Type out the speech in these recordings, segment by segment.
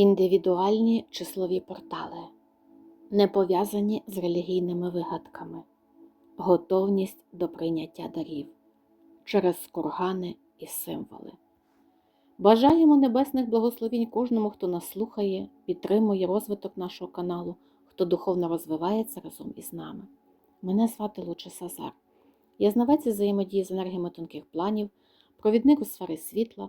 Індивідуальні числові портали, не пов'язані з релігійними вигадками, готовність до прийняття дарів через кургани і символи. Бажаємо небесних благословінь кожному, хто нас слухає, підтримує розвиток нашого каналу, хто духовно розвивається разом із нами. Мене звати Луча Сазар. Я знавець взаємодії з енергіями тонких планів, провідник у сфері світла,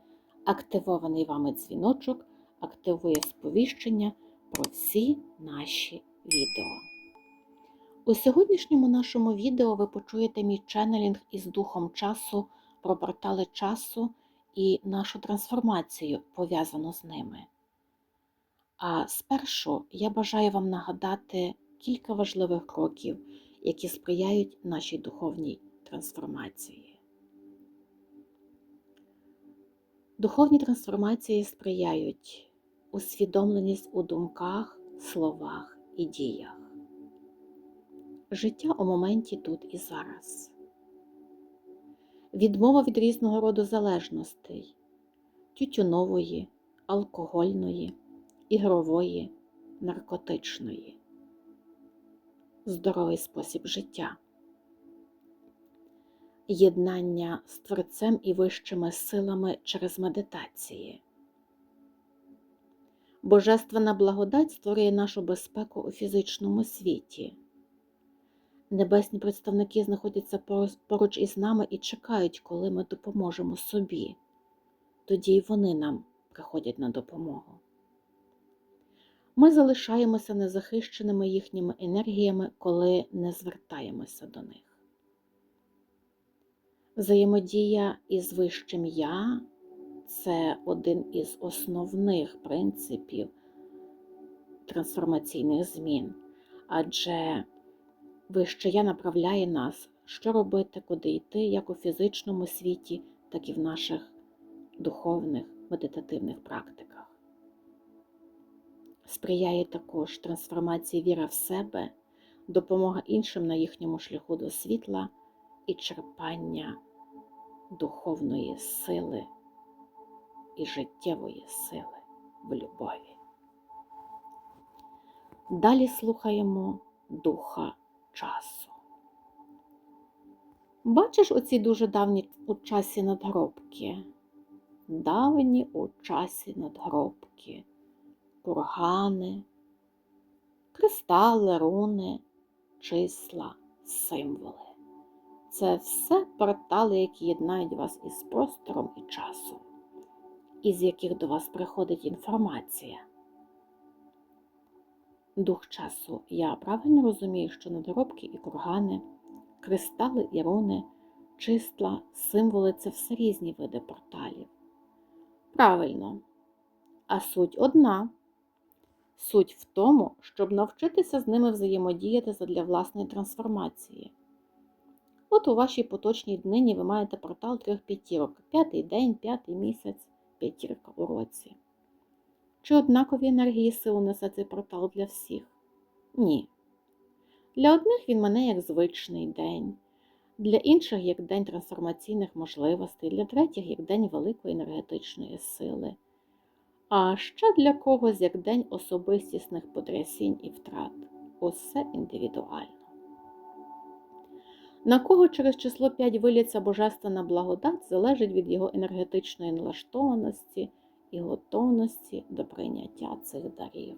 Активований вами дзвіночок активує сповіщення про всі наші відео. У сьогоднішньому нашому відео ви почуєте мій ченнелінг із духом часу про портали часу і нашу трансформацію, пов'язану з ними. А спершу я бажаю вам нагадати кілька важливих кроків, які сприяють нашій духовній трансформації. Духовні трансформації сприяють усвідомленість у думках, словах і діях. Життя у моменті тут і зараз. Відмова від різного роду залежностей тютюнової, алкогольної, ігрової, наркотичної, здоровий спосіб життя, єднання з Творцем і вищими силами через медитації. Божественна благодать створює нашу безпеку у фізичному світі. Небесні представники знаходяться поруч із нами і чекають, коли ми допоможемо собі. Тоді й вони нам приходять на допомогу. Ми залишаємося незахищеними їхніми енергіями, коли не звертаємося до них. Взаємодія із вищим я це один із основних принципів трансформаційних змін, адже Вище я направляє нас, що робити, куди йти, як у фізичному світі, так і в наших духовних медитативних практиках. Сприяє також трансформації віра в себе, допомога іншим на їхньому шляху до світла і черпання духовної сили і життєвої сили в любові. Далі слухаємо Духа часу. Бачиш оці дуже давні у часі надгробки? Давні у часі надгробки, кургани, кристали, руни, числа, символи. Це все портали, які єднають вас із простором і часом, із яких до вас приходить інформація. Дух часу. Я правильно розумію, що надоробки і кургани, кристали і руни, числа, символи це все різні види порталів. Правильно. А суть одна. Суть в тому, щоб навчитися з ними взаємодіяти задля власної трансформації. От у вашій поточній днині ви маєте портал трьох п'ятірок: п'ятий день, п'ятий місяць, п'ятірка у році. Чи однакові енергії сил несе цей портал для всіх? Ні. Для одних він мене як звичний день, для інших як день трансформаційних можливостей, для третіх як день великої енергетичної сили, а ще для когось як день особистісних потрясінь і втрат. Усе індивідуально. На кого через число 5 виліться божественна благодать, залежить від його енергетичної налаштованості і готовності до прийняття цих дарів.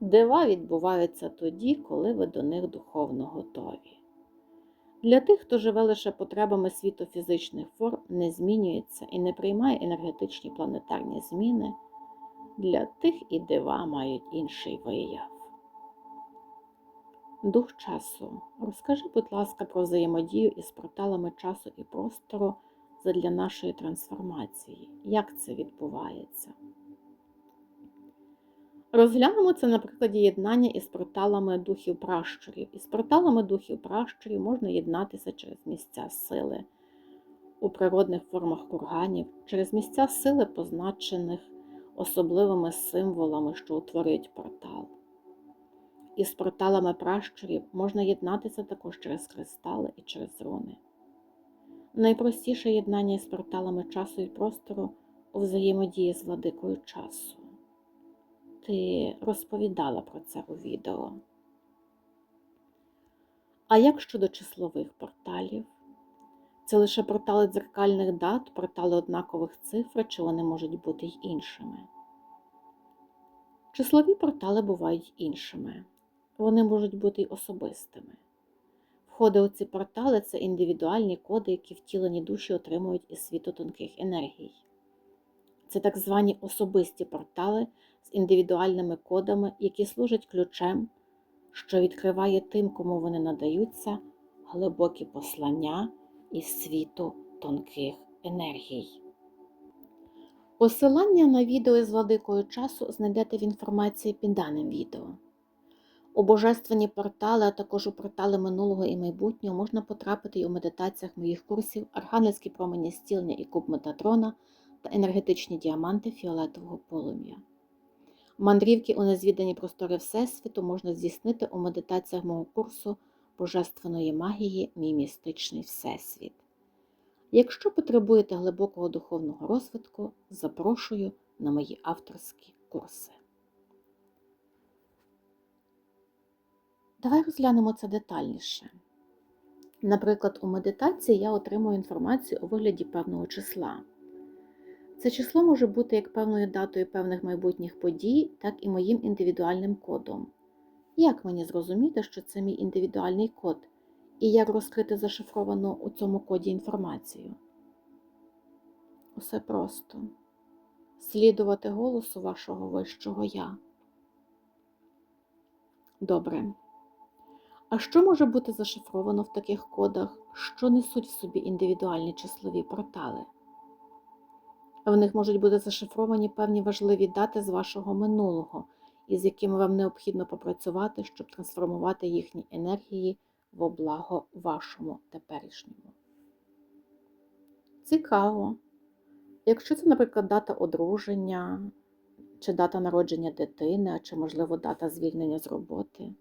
Дива відбуваються тоді, коли ви до них духовно готові. Для тих, хто живе лише потребами світу фізичних форм, не змінюється і не приймає енергетичні планетарні зміни, для тих і дива мають інший вияв. Дух часу. Розкажи, будь ласка, про взаємодію із порталами часу і простору задля нашої трансформації. Як це відбувається? Розглянемо це на прикладі єднання із порталами духів пращурів. Із порталами духів пращурів можна єднатися через місця сили у природних формах курганів, через місця сили, позначених особливими символами, що утворюють портал. Із порталами пращурів можна єднатися також через кристали і через руни. Найпростіше єднання із порталами часу і простору у взаємодії з владикою часу. Ти розповідала про це у відео. А як щодо числових порталів? Це лише портали дзеркальних дат, портали однакових цифр, чи вони можуть бути й іншими. Числові портали бувають іншими, вони можуть бути й особистими. Входи у ці портали це індивідуальні коди, які втілені душі отримують із світу тонких енергій. Це так звані особисті портали з індивідуальними кодами, які служать ключем, що відкриває тим, кому вони надаються, глибокі послання із світу тонких енергій. Посилання на відео із владикою часу знайдете в інформації під даним відео. У божественні портали, а також у портали минулого і майбутнього можна потрапити й у медитаціях моїх курсів Архангельські промені стілення і куб Метатрона та енергетичні діаманти фіолетового полум'я. Мандрівки у незвідані простори Всесвіту можна здійснити у медитаціях мого курсу Божественної магії Мій містичний Всесвіт. Якщо потребуєте глибокого духовного розвитку, запрошую на мої авторські курси. Давай розглянемо це детальніше. Наприклад, у медитації я отримую інформацію у вигляді певного числа. Це число може бути як певною датою певних майбутніх подій, так і моїм індивідуальним кодом. Як мені зрозуміти, що це мій індивідуальний код, і як розкрити зашифровану у цьому коді інформацію? Усе просто слідувати голосу вашого вищого я. Добре. А що може бути зашифровано в таких кодах, що несуть в собі індивідуальні числові портали? В них можуть бути зашифровані певні важливі дати з вашого минулого, із якими вам необхідно попрацювати, щоб трансформувати їхні енергії во благо вашому теперішньому. Цікаво. Якщо це, наприклад, дата одруження, чи дата народження дитини, чи, можливо, дата звільнення з роботи,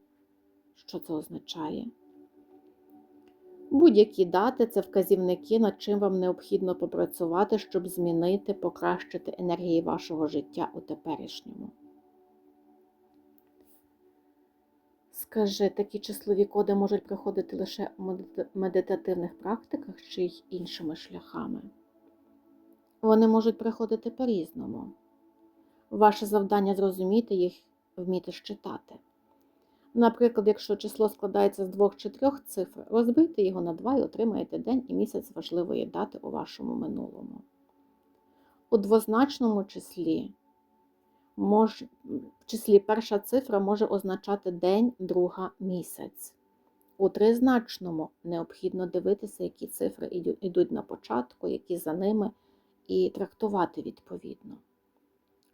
що це означає? Будь-які дати це вказівники, над чим вам необхідно попрацювати, щоб змінити, покращити енергії вашого життя у теперішньому. Скажи, такі числові коди можуть приходити лише у медитативних практиках чи й іншими шляхами. Вони можуть приходити по-різному. Ваше завдання зрозуміти їх, вміти щитати. Наприклад, якщо число складається з двох чи трьох цифр, розбийте його на два і отримаєте день і місяць важливої дати у вашому минулому. У двозначному числі мож, в числі перша цифра може означати день, друга місяць. У тризначному необхідно дивитися, які цифри йдуть на початку, які за ними, і трактувати відповідно.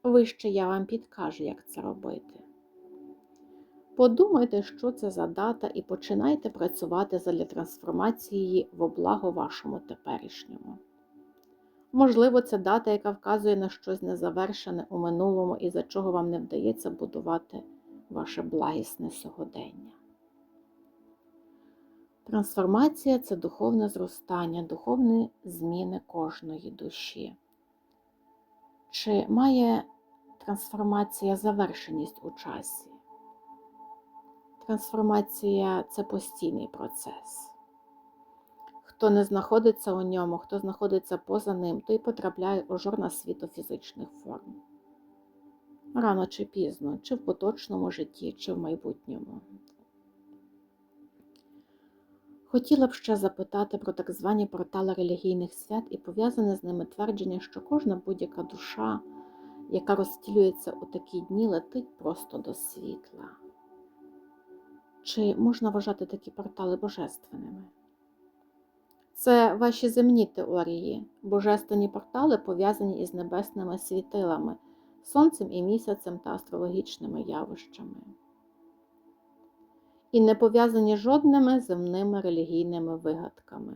Вище я вам підкажу, як це робити. Подумайте, що це за дата, і починайте працювати задля трансформації її в облаго вашому теперішньому. Можливо, це дата, яка вказує на щось незавершене у минулому і за чого вам не вдається будувати ваше благісне сьогодення. Трансформація це духовне зростання, духовні зміни кожної душі. Чи має трансформація завершеність у часі? Трансформація це постійний процес. Хто не знаходиться у ньому, хто знаходиться поза ним, той потрапляє у жорна світу фізичних форм. Рано чи пізно, чи в поточному житті, чи в майбутньому. Хотіла б ще запитати про так звані портали релігійних свят і пов'язане з ними твердження, що кожна будь-яка душа, яка розстілюється у такі дні, летить просто до світла. Чи можна вважати такі портали божественними? Це ваші земні теорії. Божественні портали пов'язані із небесними світилами, сонцем і місяцем та астрологічними явищами. І не пов'язані жодними земними релігійними вигадками.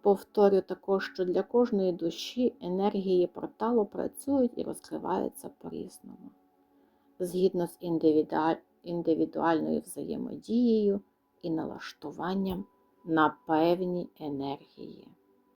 Повторю також, що для кожної душі енергії порталу працюють і розкриваються по-різному, згідно з індивідуаль- індивідуальною взаємодією і налаштуванням на певні енергії.